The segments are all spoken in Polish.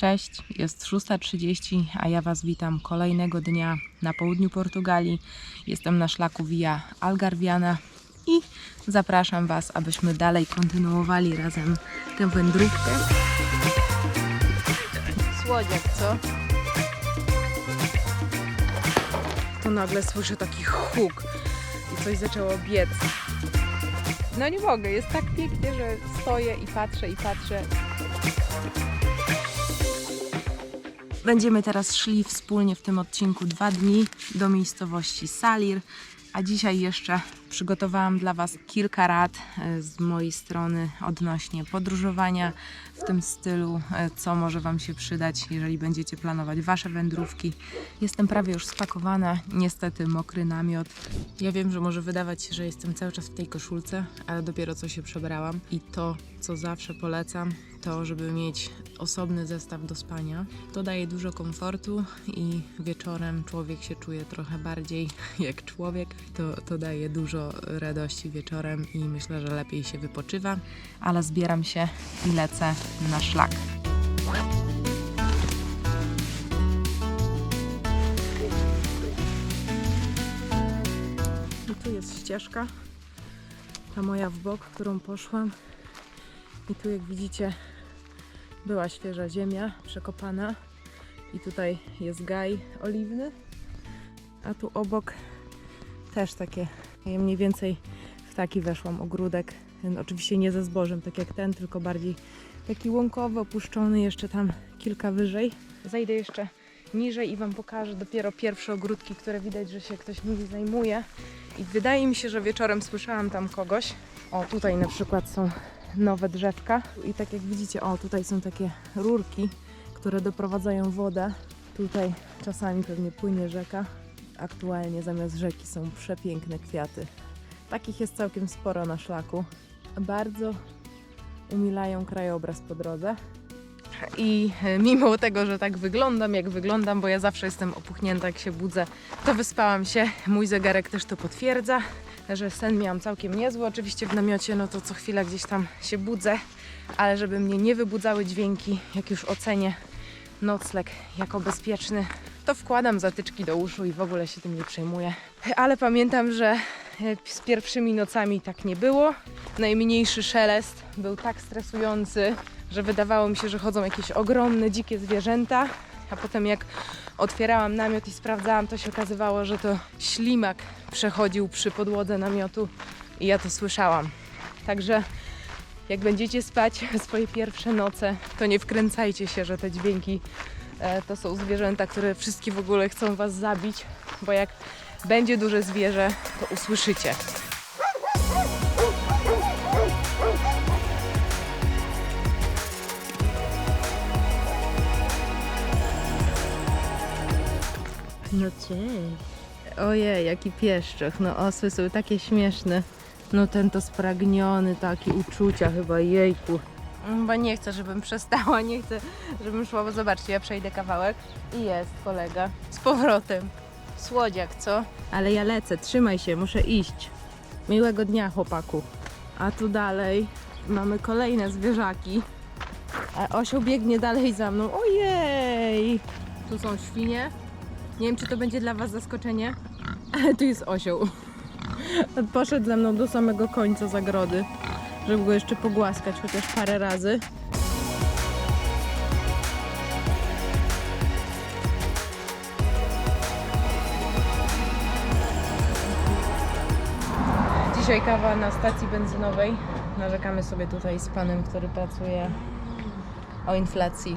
Cześć, jest 6.30, a ja Was witam kolejnego dnia na południu Portugalii. Jestem na szlaku Via Algarviana i zapraszam Was, abyśmy dalej kontynuowali razem tę wędrówkę. Słodziak, co? To nagle słyszę taki huk i coś zaczęło biec. No nie mogę, jest tak pięknie, że stoję i patrzę i patrzę. Będziemy teraz szli wspólnie w tym odcinku dwa dni do miejscowości Salir, a dzisiaj jeszcze przygotowałam dla Was kilka rad e, z mojej strony odnośnie podróżowania w tym stylu, e, co może Wam się przydać, jeżeli będziecie planować Wasze wędrówki. Jestem prawie już spakowana, niestety mokry namiot. Ja wiem, że może wydawać się, że jestem cały czas w tej koszulce, ale dopiero co się przebrałam i to, co zawsze polecam, to żeby mieć osobny zestaw do spania. To daje dużo komfortu i wieczorem człowiek się czuje trochę bardziej jak człowiek. To, to daje dużo radości wieczorem i myślę, że lepiej się wypoczywa. Ale zbieram się i lecę na szlak. I tu jest ścieżka, ta moja w bok, którą poszłam. I tu jak widzicie była świeża ziemia przekopana i tutaj jest gaj oliwny, a tu obok też takie, ja mniej więcej w taki weszłam ogródek, oczywiście nie ze zbożem, tak jak ten, tylko bardziej taki łąkowy, opuszczony, jeszcze tam kilka wyżej. Zajdę jeszcze niżej i Wam pokażę dopiero pierwsze ogródki, które widać, że się ktoś nimi zajmuje i wydaje mi się, że wieczorem słyszałam tam kogoś. O, tutaj na przykład są nowe drzewka. I tak jak widzicie, o tutaj są takie rurki, które doprowadzają wodę. Tutaj czasami pewnie płynie rzeka. Aktualnie zamiast rzeki są przepiękne kwiaty. Takich jest całkiem sporo na szlaku. Bardzo umilają krajobraz po drodze. I e, mimo tego, że tak wyglądam, jak wyglądam, bo ja zawsze jestem opuchnięta, jak się budzę, to wyspałam się. Mój zegarek też to potwierdza że sen miałam całkiem niezły. Oczywiście w namiocie, no to co chwila gdzieś tam się budzę, ale żeby mnie nie wybudzały dźwięki, jak już ocenię nocleg jako bezpieczny, to wkładam zatyczki do uszu i w ogóle się tym nie przejmuję. Ale pamiętam, że e, z pierwszymi nocami tak nie było. Najmniejszy szelest był tak stresujący, że wydawało mi się, że chodzą jakieś ogromne, dzikie zwierzęta. A potem jak otwierałam namiot i sprawdzałam, to się okazywało, że to ślimak przechodził przy podłodze namiotu i ja to słyszałam. Także jak będziecie spać swoje pierwsze noce, to nie wkręcajcie się, że te dźwięki to są zwierzęta, które wszystkie w ogóle chcą was zabić, bo jak będzie duże zwierzę, to usłyszycie. No cześć. Ojej, jaki pieszczek. No osły są takie śmieszne. No ten to spragniony, taki uczucia chyba, jejku. Chyba nie chcę, żebym przestała, nie chcę, żebym szła, bo zobaczcie, ja przejdę kawałek i jest kolega. Z powrotem. Słodziak, co? Ale ja lecę, trzymaj się, muszę iść. Miłego dnia, chłopaku. A tu dalej mamy kolejne zwierzaki. A osioł biegnie dalej za mną. Ojej! Tu są świnie. Nie wiem, czy to będzie dla Was zaskoczenie, ale tu jest osioł. Poszedł ze mną do samego końca zagrody, żeby go jeszcze pogłaskać chociaż parę razy. Dzisiaj kawa na stacji benzynowej. Narzekamy sobie tutaj z panem, który pracuje o inflacji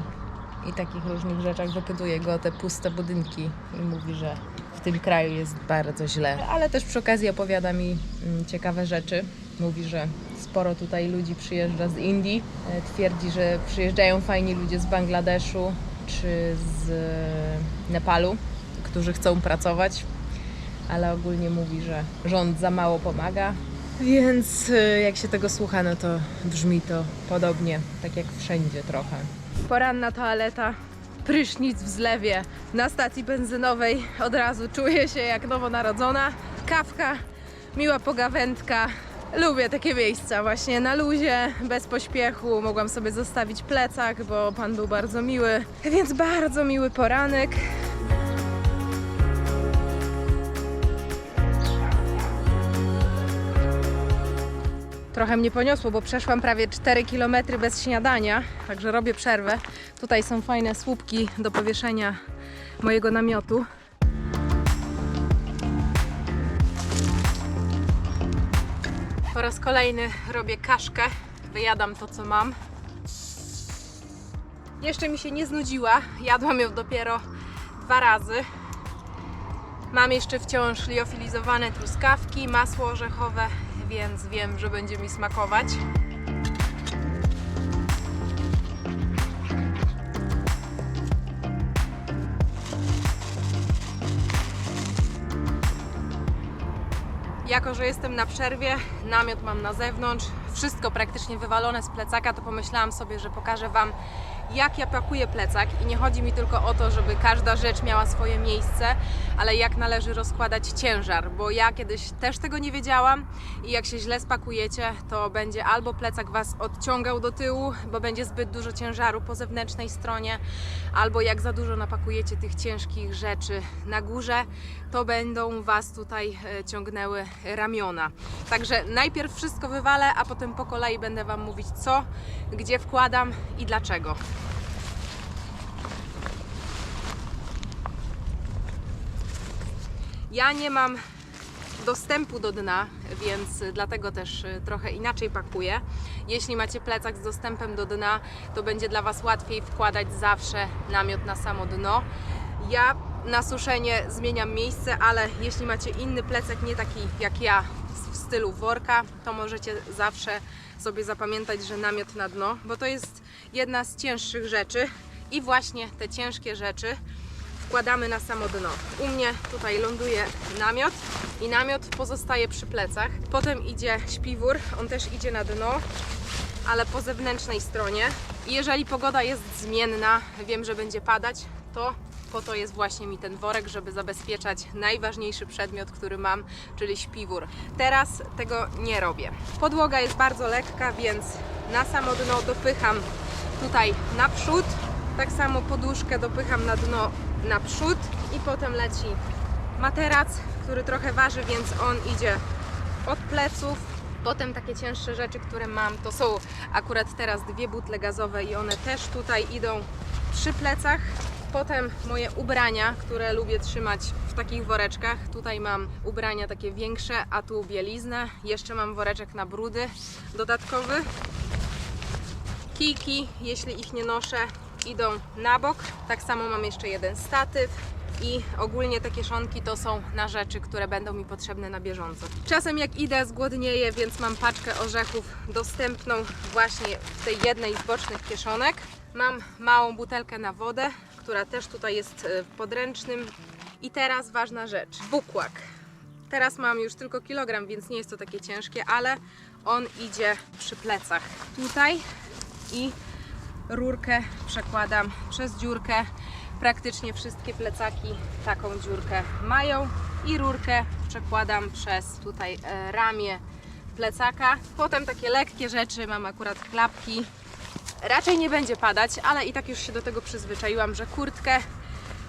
i takich różnych rzeczach. Wypytuje go o te puste budynki i mówi, że w tym kraju jest bardzo źle. Ale też przy okazji opowiada mi mm, ciekawe rzeczy. Mówi, że sporo tutaj ludzi przyjeżdża z Indii. E, Twierdzi, że przyjeżdżają fajni ludzie z Bangladeszu czy z e, Nepalu, którzy chcą pracować, ale ogólnie mówi, że rząd za mało pomaga. Więc e, jak się tego słucha, no to brzmi to podobnie, tak jak wszędzie trochę. Poranna toaleta, prysznic w zlewie na stacji benzynowej. Od razu czuję się jak nowonarodzona. Kawka, miła pogawędka Lubię takie miejsca właśnie na luzie, bez pośpiechu. Mogłam sobie zostawić plecak, bo pan był bardzo miły. Więc bardzo miły poranek. Trochę mnie poniosło, bo przeszłam prawie 4 km bez śniadania, także robię przerwę. Tutaj są fajne słupki do powieszenia mojego namiotu. Po raz kolejny robię kaszkę, wyjadam to co mam. Jeszcze mi się nie znudziła, jadłam ją dopiero dwa razy. Mam jeszcze wciąż liofilizowane truskawki, masło orzechowe, więc wiem, że będzie mi smakować. Jako, że jestem na przerwie, namiot mam na zewnątrz, wszystko praktycznie wywalone z plecaka, to pomyślałam sobie, że pokażę Wam, jak ja pakuję plecak. I nie chodzi mi tylko o to, żeby każda rzecz miała swoje miejsce, ale jak należy rozkładać ciężar, bo ja kiedyś też tego nie wiedziałam i jak się źle spakujecie, to będzie albo plecak Was odciągał do tyłu, bo będzie zbyt dużo ciężaru po zewnętrznej stronie, albo jak za dużo napakujecie tych ciężkich rzeczy na górze, to będą Was tutaj e, ciągnęły ramiona. Także najpierw wszystko wywalę, a potem po kolei będę Wam mówić co, gdzie wkładam i dlaczego. Ja nie mam dostępu do dna, więc dlatego też y, trochę inaczej pakuję. Jeśli macie plecak z dostępem do dna, to będzie dla Was łatwiej wkładać zawsze namiot na samo dno. Ja na suszenie zmieniam miejsce, ale jeśli macie inny plecak, nie taki jak ja, w stylu worka, to możecie zawsze sobie zapamiętać, że namiot na dno, bo to jest jedna z cięższych rzeczy i właśnie te ciężkie rzeczy wkładamy na samo dno. U mnie tutaj ląduje namiot i namiot pozostaje przy plecach. Potem idzie śpiwór, on też idzie na dno, ale po zewnętrznej stronie. I jeżeli pogoda jest zmienna, wiem, że będzie padać, to po to jest właśnie mi ten worek, żeby zabezpieczać najważniejszy przedmiot, który mam, czyli śpiwór. Teraz tego nie robię. Podłoga jest bardzo lekka, więc na samo dno dopycham tutaj naprzód. Tak samo poduszkę dopycham na dno naprzód i potem leci materac, który trochę waży, więc on idzie od pleców. Potem takie cięższe rzeczy, które mam, to są akurat teraz dwie butle gazowe i one też tutaj idą przy plecach. Potem moje ubrania, które lubię trzymać w takich woreczkach. Tutaj mam ubrania takie większe, a tu bieliznę. Jeszcze mam woreczek na brudy dodatkowy. Kijki, jeśli ich nie noszę, idą na bok. Tak samo mam jeszcze jeden statyw. I ogólnie te kieszonki to są na rzeczy, które będą mi potrzebne na bieżąco. Czasem jak idę, zgłodnieję, więc mam paczkę orzechów dostępną właśnie w tej jednej z bocznych kieszonek. Mam małą butelkę na wodę, która też tutaj jest e, w podręcznym. I teraz ważna rzecz, bukłak. Teraz mam już tylko kilogram, więc nie jest to takie ciężkie, ale on idzie przy plecach. Tutaj i rurkę przekładam przez dziurkę. Praktycznie wszystkie plecaki taką dziurkę mają i rurkę przekładam przez tutaj e, ramię plecaka. Potem takie lekkie rzeczy, mam akurat klapki. Raczej nie będzie padać, ale i tak już się do tego przyzwyczaiłam, że kurtkę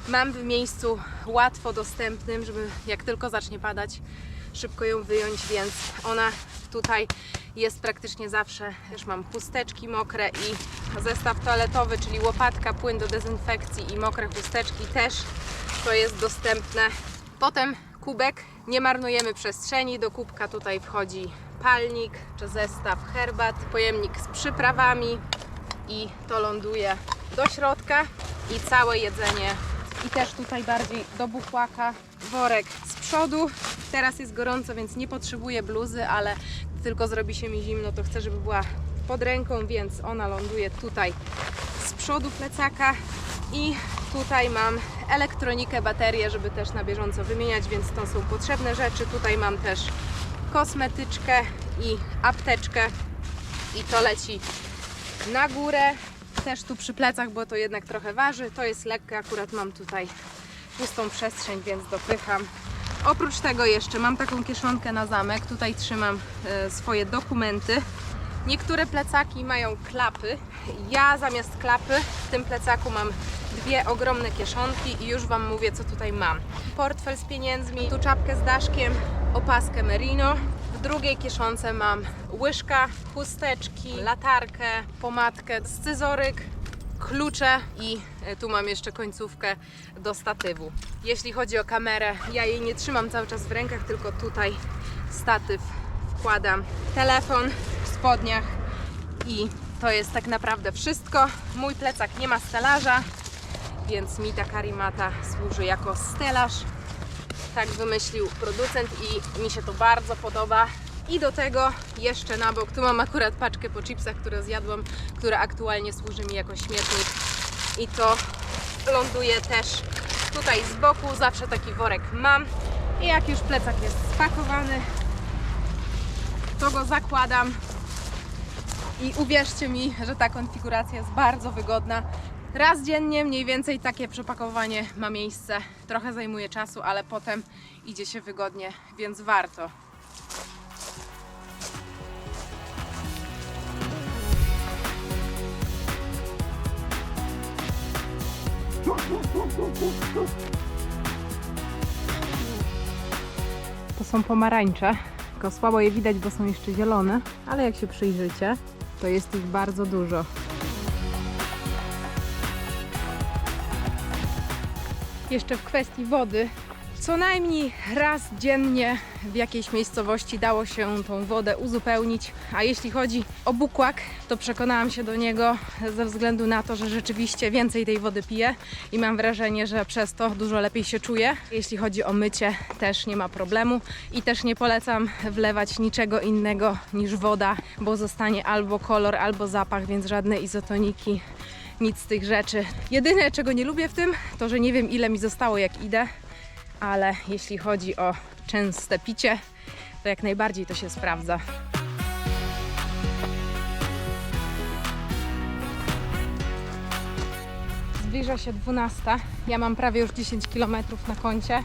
mam w miejscu łatwo dostępnym, żeby jak tylko zacznie padać, szybko ją wyjąć, więc ona tutaj jest praktycznie zawsze. Też mam chusteczki mokre i zestaw toaletowy, czyli łopatka, płyn do dezynfekcji i mokre chusteczki też to jest dostępne. Potem kubek, nie marnujemy przestrzeni, do kubka tutaj wchodzi palnik czy zestaw herbat, pojemnik z przyprawami i to ląduje do środka i całe jedzenie i też tutaj bardziej do buchłaka worek z przodu. Teraz jest gorąco, więc nie potrzebuję bluzy, ale tylko zrobi się mi zimno, to chcę, żeby była pod ręką, więc ona ląduje tutaj z przodu plecaka i tutaj mam elektronikę, baterię, żeby też na bieżąco wymieniać, więc to są potrzebne rzeczy. Tutaj mam też kosmetyczkę i apteczkę i to leci na górę, też tu przy plecach, bo to jednak trochę waży. To jest lekkie, akurat mam tutaj pustą przestrzeń, więc dopycham. Oprócz tego jeszcze mam taką kieszonkę na zamek. Tutaj trzymam e, swoje dokumenty. Niektóre plecaki mają klapy. Ja zamiast klapy w tym plecaku mam dwie ogromne kieszonki i już Wam mówię, co tutaj mam. Portfel z pieniędzmi, tu czapkę z daszkiem, opaskę merino. Drugiej kieszonce mam łyżka, chusteczki, latarkę, pomadkę, scyzoryk, klucze i e, tu mam jeszcze końcówkę do statywu. Jeśli chodzi o kamerę, ja jej nie trzymam cały czas w rękach, tylko tutaj statyw wkładam, telefon w spodniach i to jest tak naprawdę wszystko. Mój plecak nie ma stelaża, więc mi ta karimata służy jako stelaż. Tak wymyślił producent i mi się to bardzo podoba. I do tego jeszcze na bok, tu mam akurat paczkę po chipsach, które zjadłam, która aktualnie służy mi jako śmietnik. I to ląduje też tutaj z boku, zawsze taki worek mam. I jak już plecak jest spakowany, to go zakładam. I uwierzcie mi, że ta konfiguracja jest bardzo wygodna. Raz dziennie mniej więcej takie przepakowanie ma miejsce. Trochę zajmuje czasu, ale potem idzie się wygodnie, więc warto. To są pomarańcze, tylko słabo je widać, bo są jeszcze zielone, ale jak się przyjrzycie, to jest ich bardzo dużo. Jeszcze w kwestii wody, co najmniej raz dziennie w jakiejś miejscowości dało się tą wodę uzupełnić. A jeśli chodzi o bukłak, to przekonałam się do niego ze względu na to, że rzeczywiście więcej tej wody piję i mam wrażenie, że przez to dużo lepiej się czuję. Jeśli chodzi o mycie, też nie ma problemu i też nie polecam wlewać niczego innego niż woda, bo zostanie albo kolor, albo zapach, więc żadne izotoniki nic z tych rzeczy. Jedyne, czego nie lubię w tym, to że nie wiem ile mi zostało jak idę, ale jeśli chodzi o częste picie, to jak najbardziej to się sprawdza. Zbliża się 12. Ja mam prawie już 10 km na koncie.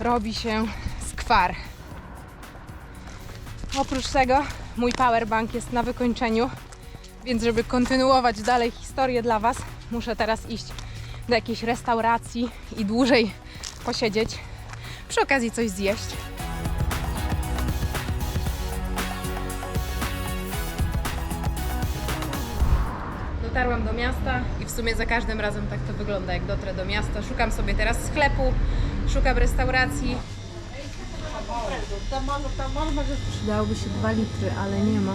Robi się skwar. Oprócz tego mój powerbank jest na wykończeniu, więc żeby kontynuować dalej historię dla Was, muszę teraz iść do jakiejś restauracji i dłużej posiedzieć. Przy okazji coś zjeść. Dotarłam do miasta i w sumie za każdym razem tak to wygląda, jak dotrę do miasta. Szukam sobie teraz sklepu, szukam restauracji. Przydałoby się 2 litry, ale nie ma.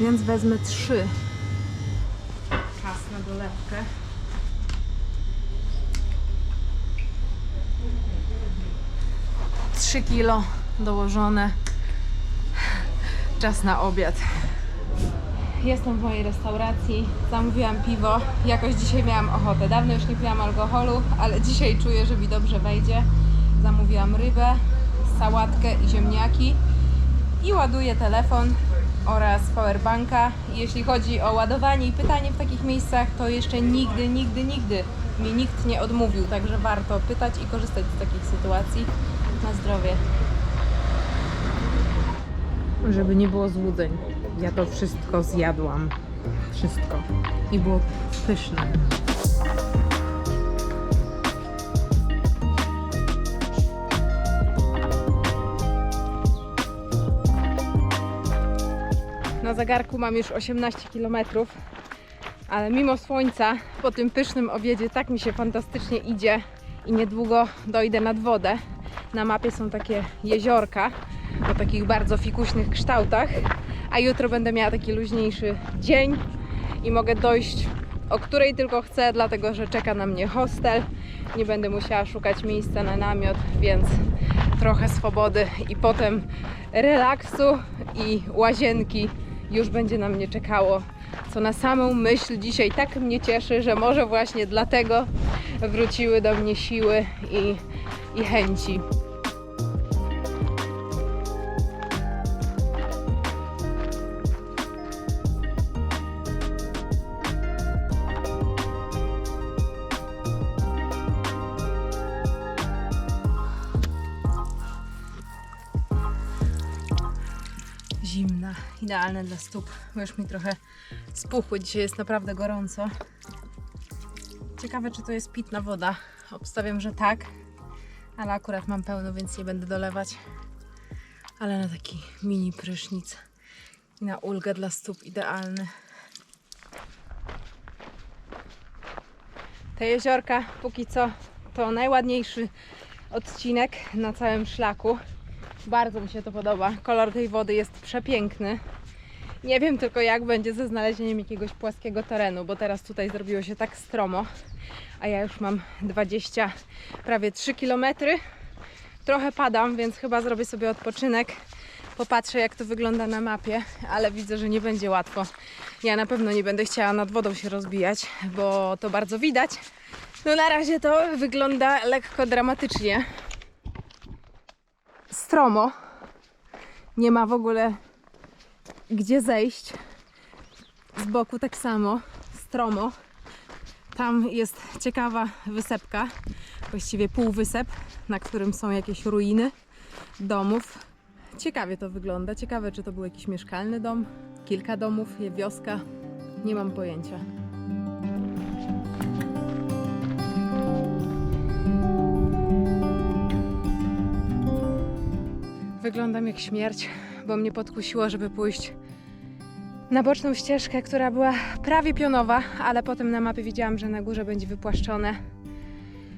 Więc wezmę 3. Czas na dolewkę. Trzy kilo dołożone. Czas na obiad. Jestem w mojej restauracji, zamówiłam piwo. Jakoś dzisiaj miałam ochotę. Dawno już nie piłam alkoholu, ale dzisiaj czuję, że mi dobrze wejdzie. Zamówiłam rybę, sałatkę i ziemniaki. I ładuję telefon oraz powerbanka. Jeśli chodzi o ładowanie i pytanie w takich miejscach, to jeszcze nigdy, nigdy, nigdy mi nikt nie odmówił, także warto pytać i korzystać z takich sytuacji. Na zdrowie. Żeby nie było złudzeń, ja to wszystko zjadłam. Wszystko. I było pyszne. Na zegarku mam już 18 km, ale mimo słońca po tym pysznym obiedzie tak mi się fantastycznie idzie i niedługo dojdę nad wodę. Na mapie są takie jeziorka o takich bardzo fikuśnych kształtach, a jutro będę miała taki luźniejszy dzień i mogę dojść o której tylko chcę, dlatego że czeka na mnie hostel. Nie będę musiała szukać miejsca na namiot, więc trochę swobody i potem relaksu i łazienki już będzie na mnie czekało. Co na samą myśl dzisiaj tak mnie cieszy, że może właśnie dlatego wróciły do mnie siły i, i chęci. zimna, idealne dla stóp, bo już mi trochę spuchły, dzisiaj jest naprawdę gorąco. Ciekawe, czy to jest pitna woda. Obstawiam, że tak, ale akurat mam pełno, więc nie będę dolewać. Ale na taki mini prysznic i na ulgę dla stóp idealny. Te jeziorka póki co to najładniejszy odcinek na całym szlaku. Bardzo mi się to podoba. Kolor tej wody jest przepiękny. Nie wiem tylko jak będzie ze znalezieniem jakiegoś płaskiego terenu, bo teraz tutaj zrobiło się tak stromo, a ja już mam 20, prawie 3 km. Trochę padam, więc chyba zrobię sobie odpoczynek. Popatrzę jak to wygląda na mapie, ale widzę, że nie będzie łatwo. Ja na pewno nie będę chciała nad wodą się rozbijać, bo to bardzo widać. No na razie to wygląda lekko dramatycznie. Stromo. Nie ma w ogóle gdzie zejść. Z boku tak samo. Stromo. Tam jest ciekawa wysepka, właściwie półwysep, na którym są jakieś ruiny domów. Ciekawie to wygląda. Ciekawe, czy to był jakiś mieszkalny dom, kilka domów, wioska. Nie mam pojęcia. Wyglądam jak śmierć, bo mnie podkusiło, żeby pójść na boczną ścieżkę, która była prawie pionowa, ale potem na mapie widziałam, że na górze będzie wypłaszczone.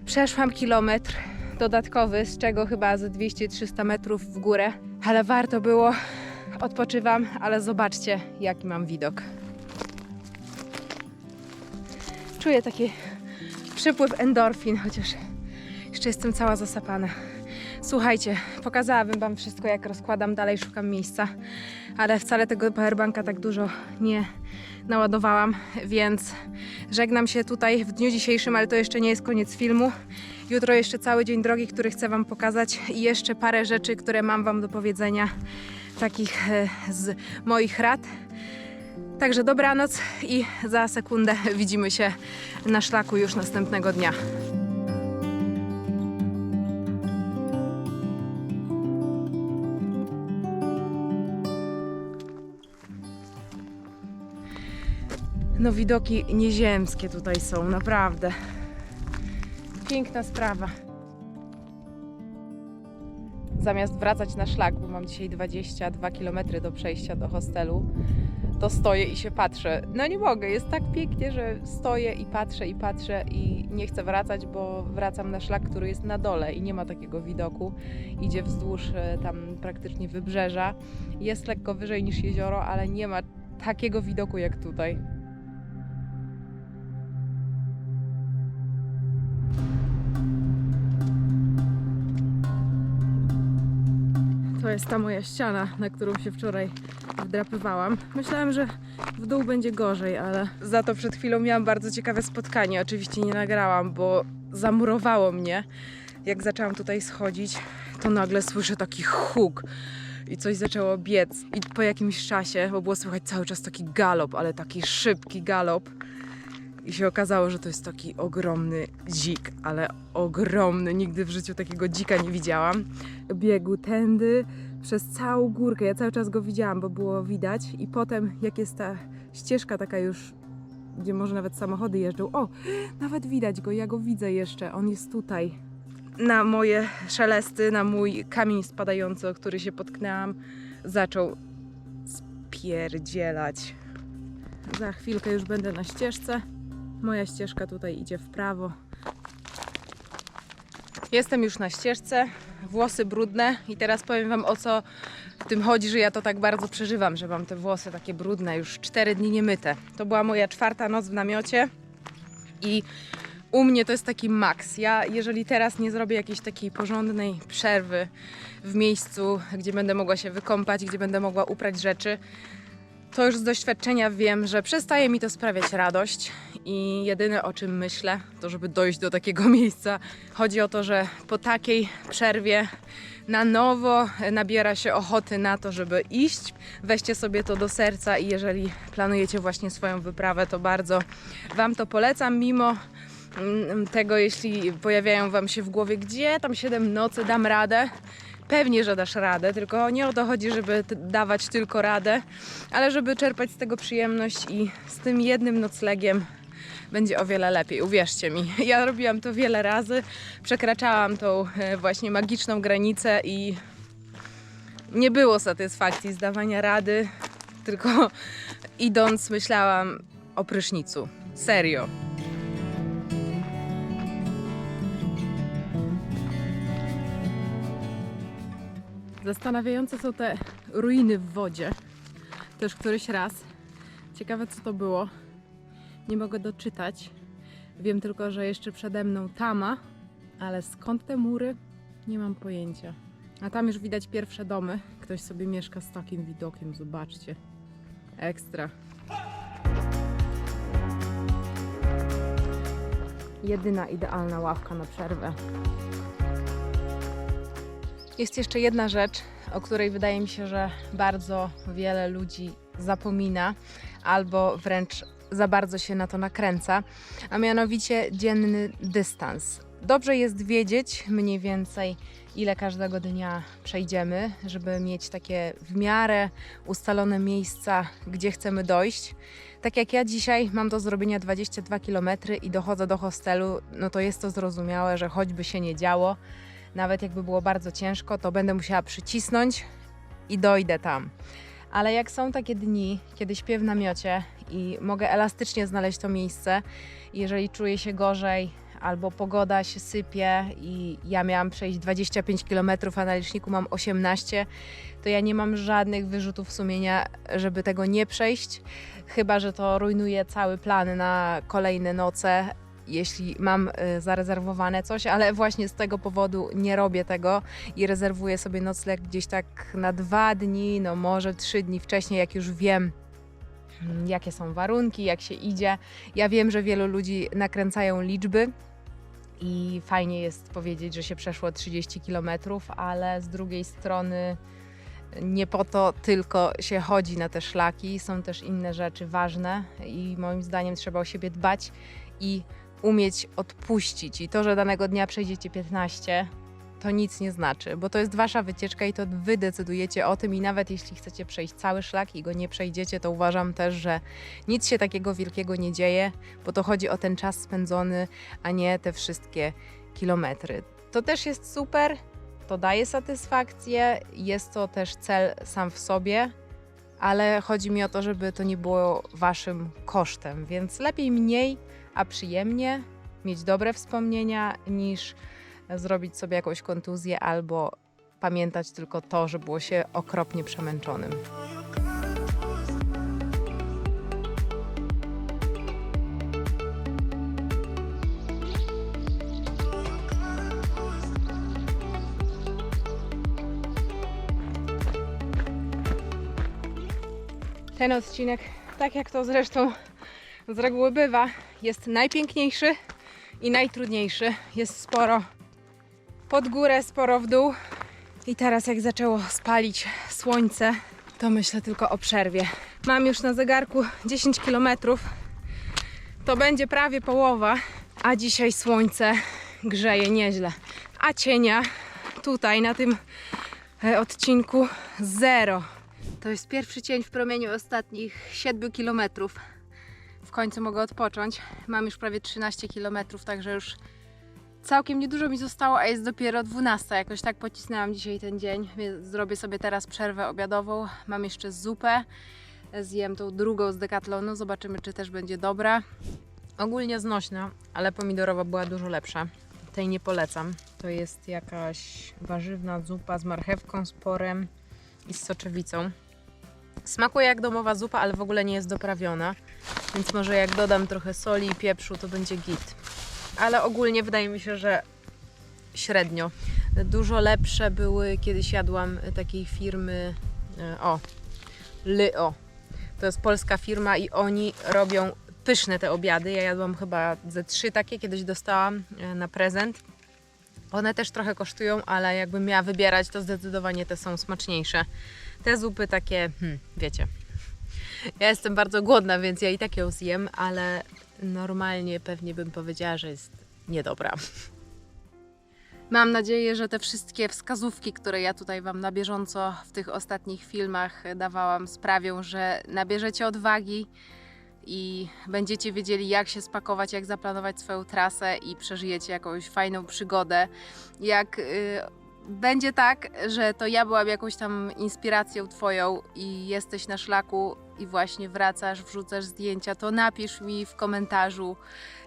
Przeszłam kilometr dodatkowy, z czego chyba ze 200-300 metrów w górę, ale warto było. Odpoczywam, ale zobaczcie, jaki mam widok. Czuję taki przypływ endorfin, chociaż jeszcze jestem cała zasapana. Słuchajcie, pokazałabym Wam wszystko, jak rozkładam dalej, szukam miejsca, ale wcale tego powerbanka tak dużo nie naładowałam, więc żegnam się tutaj w dniu dzisiejszym, ale to jeszcze nie jest koniec filmu. Jutro jeszcze cały dzień drogi, który chcę Wam pokazać i jeszcze parę rzeczy, które mam Wam do powiedzenia, takich e, z moich rad. Także dobranoc i za sekundę widzimy się na szlaku już następnego dnia. No widoki nieziemskie tutaj są, naprawdę. Piękna sprawa. Zamiast wracać na szlak, bo mam dzisiaj 22 km do przejścia do hostelu, to stoję i się patrzę. No nie mogę, jest tak pięknie, że stoję i patrzę i patrzę i nie chcę wracać, bo wracam na szlak, który jest na dole i nie ma takiego widoku. Idzie wzdłuż e, tam praktycznie wybrzeża. Jest lekko wyżej niż jezioro, ale nie ma takiego widoku jak tutaj. To jest ta moja ściana, na którą się wczoraj wdrapywałam. Myślałam, że w dół będzie gorzej, ale za to przed chwilą miałam bardzo ciekawe spotkanie. Oczywiście nie nagrałam, bo zamurowało mnie. Jak zaczęłam tutaj schodzić, to nagle słyszę taki huk i coś zaczęło biec. I po jakimś czasie, bo było słychać cały czas taki galop, ale taki szybki galop. I się okazało, że to jest taki ogromny dzik, ale ogromny. Nigdy w życiu takiego dzika nie widziałam. Biegł tędy przez całą górkę. Ja cały czas go widziałam, bo było widać. I potem, jak jest ta ścieżka taka już, gdzie może nawet samochody jeżdżą. O, nawet widać go, ja go widzę jeszcze. On jest tutaj. Na moje szelesty, na mój kamień spadający, o który się potknęłam, zaczął spierdzielać. Za chwilkę już będę na ścieżce. Moja ścieżka tutaj idzie w prawo. Jestem już na ścieżce, włosy brudne i teraz powiem Wam o co w tym chodzi, że ja to tak bardzo przeżywam, że mam te włosy takie brudne, już 4 dni nie myte. To była moja czwarta noc w namiocie i u mnie to jest taki maks. Ja jeżeli teraz nie zrobię jakiejś takiej porządnej przerwy w miejscu, gdzie będę mogła się wykąpać, gdzie będę mogła uprać rzeczy, to już z doświadczenia wiem, że przestaje mi to sprawiać radość i jedyne o czym myślę, to żeby dojść do takiego miejsca. Chodzi o to, że po takiej przerwie na nowo nabiera się ochoty na to, żeby iść. Weźcie sobie to do serca i jeżeli planujecie właśnie swoją wyprawę, to bardzo Wam to polecam, mimo mm, tego, jeśli pojawiają Wam się w głowie, gdzie tam 7 nocy dam radę, Pewnie, że dasz radę, tylko nie o to chodzi, żeby dawać tylko radę, ale żeby czerpać z tego przyjemność i z tym jednym noclegiem będzie o wiele lepiej, uwierzcie mi. Ja robiłam to wiele razy, przekraczałam tą e, właśnie magiczną granicę i nie było satysfakcji z dawania rady, tylko idąc myślałam o prysznicu. Serio. Zastanawiające są te ruiny w wodzie. Też któryś raz. Ciekawe co to było. Nie mogę doczytać. Wiem tylko, że jeszcze przede mną tama, ale skąd te mury? Nie mam pojęcia. A tam już widać pierwsze domy. Ktoś sobie mieszka z takim widokiem, zobaczcie. Ekstra. Jedyna idealna ławka na przerwę. Jest jeszcze jedna rzecz, o której wydaje mi się, że bardzo wiele ludzi zapomina albo wręcz za bardzo się na to nakręca, a mianowicie dzienny dystans. Dobrze jest wiedzieć mniej więcej, ile każdego dnia przejdziemy, żeby mieć takie w miarę ustalone miejsca, gdzie chcemy dojść. Tak jak ja dzisiaj mam do zrobienia 22 km i dochodzę do hostelu, no to jest to zrozumiałe, że choćby się nie działo, nawet jakby było bardzo ciężko, to będę musiała przycisnąć i dojdę tam. Ale jak są takie dni, kiedy śpię w namiocie i mogę elastycznie znaleźć to miejsce, jeżeli czuję się gorzej albo pogoda się sypie i ja miałam przejść 25 km, a na liczniku mam 18, to ja nie mam żadnych wyrzutów sumienia, żeby tego nie przejść, chyba że to rujnuje cały plan na kolejne noce, jeśli mam y, zarezerwowane coś, ale właśnie z tego powodu nie robię tego i rezerwuję sobie nocleg gdzieś tak na dwa dni, no może trzy dni wcześniej, jak już wiem, mm, jakie są warunki, jak się idzie. Ja wiem, że wielu ludzi nakręcają liczby. I fajnie jest powiedzieć, że się przeszło 30 km, ale z drugiej strony nie po to tylko się chodzi na te szlaki, są też inne rzeczy ważne i moim zdaniem trzeba o siebie dbać i umieć odpuścić. I to, że danego dnia przejdziecie 15, to nic nie znaczy, bo to jest wasza wycieczka i to wy decydujecie o tym i nawet jeśli chcecie przejść cały szlak i go nie przejdziecie, to uważam też, że nic się takiego wielkiego nie dzieje, bo to chodzi o ten czas spędzony, a nie te wszystkie kilometry. To też jest super, to daje satysfakcję, jest to też cel sam w sobie, ale chodzi mi o to, żeby to nie było waszym kosztem, więc lepiej mniej, a przyjemnie, mieć dobre wspomnienia niż zrobić sobie jakąś kontuzję albo pamiętać tylko to, że było się okropnie przemęczonym. Ten odcinek, tak jak to zresztą z reguły bywa, jest najpiękniejszy i najtrudniejszy. Jest sporo pod górę, sporo w dół. I teraz jak zaczęło spalić słońce, to myślę tylko o przerwie. Mam już na zegarku 10 km. To będzie prawie połowa, a dzisiaj słońce grzeje nieźle. A cienia tutaj na tym e, odcinku zero. To jest pierwszy cień w promieniu ostatnich 7 kilometrów. W końcu mogę odpocząć. Mam już prawie 13 km, także już całkiem niedużo mi zostało, a jest dopiero 12. Jakoś tak pocisnęłam dzisiaj ten dzień, więc zrobię sobie teraz przerwę obiadową. Mam jeszcze zupę. Zjem tą drugą z Decathlonu, zobaczymy czy też będzie dobra. Ogólnie znośna, ale pomidorowa była dużo lepsza. Tej nie polecam. To jest jakaś warzywna zupa z marchewką, z i z soczewicą. Smakuje jak domowa zupa, ale w ogóle nie jest doprawiona. Więc może jak dodam trochę soli i pieprzu, to będzie git. Ale ogólnie wydaje mi się, że średnio. Dużo lepsze były, kiedyś jadłam takiej firmy, e, o, Lyo. To jest polska firma i oni robią pyszne te obiady. Ja jadłam chyba ze trzy takie, kiedyś dostałam e, na prezent. One też trochę kosztują, ale jakbym miała wybierać, to zdecydowanie te są smaczniejsze. Te zupy takie, hmm, wiecie. Ja jestem bardzo głodna, więc ja i tak ją zjem, ale normalnie pewnie bym powiedziała, że jest niedobra. Mam nadzieję, że te wszystkie wskazówki, które ja tutaj Wam na bieżąco w tych ostatnich filmach dawałam, sprawią, że nabierzecie odwagi i będziecie wiedzieli, jak się spakować, jak zaplanować swoją trasę i przeżyjecie jakąś fajną przygodę. Jak y, będzie tak, że to ja byłam jakąś tam inspiracją Twoją i jesteś na szlaku i właśnie wracasz, wrzucasz zdjęcia, to napisz mi w komentarzu,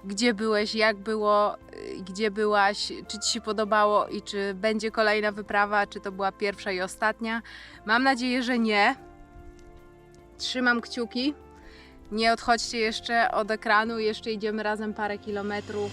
gdzie byłeś, jak było, y, gdzie byłaś, czy Ci się podobało i czy będzie kolejna wyprawa, czy to była pierwsza i ostatnia. Mam nadzieję, że nie. Trzymam kciuki. Nie odchodźcie jeszcze od ekranu, jeszcze idziemy razem parę kilometrów.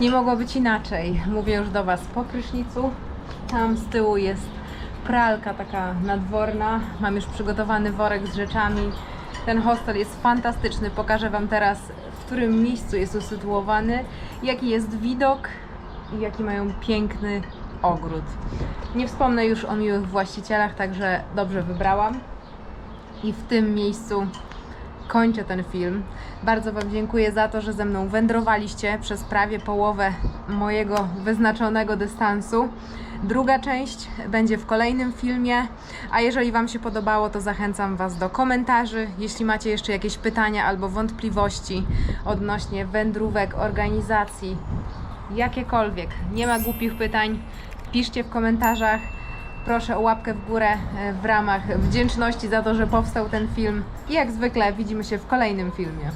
Nie mogło być inaczej. Mówię już do Was po prysznicu. Tam z tyłu jest pralka taka nadworna. Mam już przygotowany worek z rzeczami. Ten hostel jest fantastyczny. Pokażę Wam teraz, w którym miejscu jest usytuowany, jaki jest widok i jaki mają piękny ogród. Nie wspomnę już o miłych właścicielach, także dobrze wybrałam. I w tym miejscu kończę ten film. Bardzo Wam dziękuję za to, że ze mną wędrowaliście przez prawie połowę mojego wyznaczonego dystansu. Druga część będzie w kolejnym filmie, a jeżeli Wam się podobało, to zachęcam Was do komentarzy. Jeśli macie jeszcze jakieś pytania albo wątpliwości odnośnie wędrówek, organizacji, jakiekolwiek, nie ma głupich pytań, piszcie w komentarzach. Proszę o łapkę w górę e, w ramach wdzięczności za to, że powstał ten film. I jak zwykle widzimy się w kolejnym filmie.